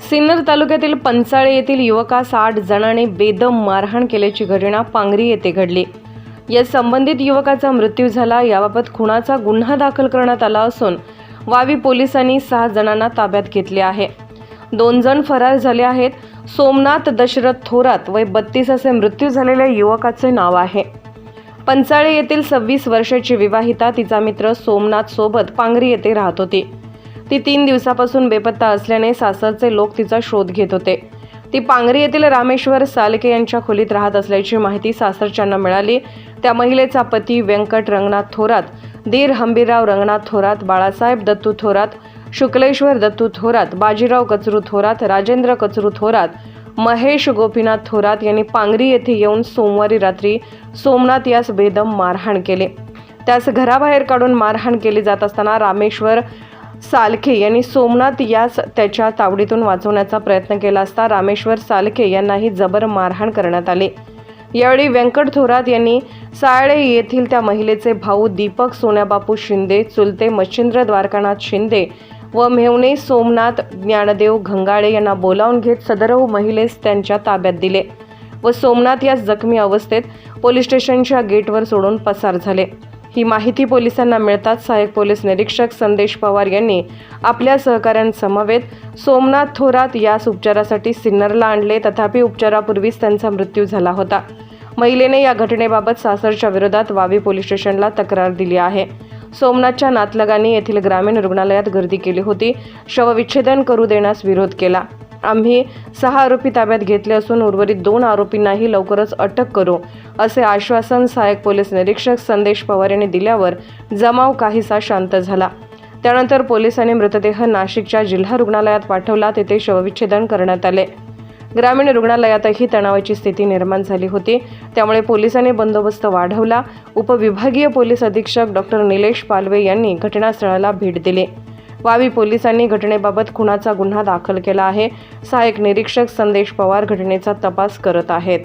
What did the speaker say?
सिन्नर तालुक्यातील पंचाळे येथील युवकास आठ जणांनी बेदम मारहाण केल्याची घटना पांगरी येथे घडली. या संबंधित युवकाचा मृत्यू झाला. याबाबत खुनाचा गुन्हा दाखल करण्यात आला असून वावी पोलिसांनी सहा जणांना ताब्यात घेतले आहे. दोन जण फरार झाले आहेत. सोमनाथ दशरथ थोरात वय बत्तीस असे मृत्यू झालेल्या युवकाचे नाव आहे. पंचाळे येथील सव्वीस वर्षाची विवाहिता तिचा मित्र सोमनाथ सोबत पांगरी येथे राहत होती. ती तीन दिवसापासून बेपत्ता असल्याने सासरचे लोक तिचा शोध घेत होते. ती पांगरी येथील रामेश्वर सालके यांच्या खोलीत राहत असल्याची माहिती सासरच्यांना मिळाली. त्या महिलेचा पती व्यंकट रंगनाथ थोरात दीर हंबीरराव रंगनाथ थोरात बाळासाहेब दत्तू थोरात शुक्लेश्वर दत्तू थोरात बाजीराव कचरू थोरात राजेंद्र कचरू थोरात महेश गोपीनाथ थोरात यांनी पांगरी येथे येऊन सोमवारी रात्री सोमनाथ यास बेदम मारहाण केले. त्यास घराबाहेर काढून मारहाण केली जात असताना रामेश्वर सालखे यांनी सोमनाथ यास त्याच्या तावडीतून वाचवण्याचा प्रयत्न केला असता रामेश्वर सालखे यांनाही जबर मारहाण करण्यात आले. यावेळी व्यंकट थोरात यांनी साळे येथील त्या महिलेचे भाऊ दीपक सोन्याबापू शिंदे चुलते मच्छिंद्र द्वारकानाथ शिंदे व मेवणे सोमनाथ ज्ञानदेव घंगाळे यांना बोलावून घेत सदरव महिलेस त्यांच्या ताब्यात दिले व सोमनाथ यास जखमी अवस्थेत पोलीस स्टेशनच्या गेटवर सोडून पसार झाले. ही माहिती पोलिसांना मिळताच सहाय्यक पोलीस निरीक्षक संदेश पवार यांनी आपल्या सहकाऱ्यांसमवेत सोमनाथ थोरात यास उपचारासाठी सिन्नरला आणले. तथापि उपचारापूर्वीच त्यांचा मृत्यू झाला होता. महिलेने या घटनेबाबत सासरच्या विरोधात वावी पोलीस स्टेशनला तक्रार दिली आहे. सोमनाथच्या नातलगांनी येथील ग्रामीण रुग्णालयात गर्दी केली होती. शवविच्छेदन करू देण्यास विरोध केला. आम्ही सहा आरोपी ताब्यात घेतले असून उर्वरित दोन आरोपींनाही लवकरच अटक करू असे आश्वासन सहाय्यक पोलीस निरीक्षक संदेश पवार यांनी दिल्यावर जमाव काहीसा शांत झाला. त्यानंतर पोलिसांनी मृतदेह नाशिकच्या जिल्हा रुग्णालयात पाठवला तेथे शवविच्छेदन करण्यात आले. ग्रामीण रुग्णालयातही तणावाची स्थिती निर्माण झाली होती. त्यामुळे पोलिसांनी बंदोबस्त वाढवला. उपविभागीय पोलीस अधीक्षक डॉक्टर निलेश पालवे यांनी घटनास्थळाला भेट दिली. वावी पोलिसांनी घटनेबाबत खुनाचा गुन्हा दाखल केला आहे. सहाय्यक निरीक्षक संदेश पवार घटनेचा तपास करत आहेत.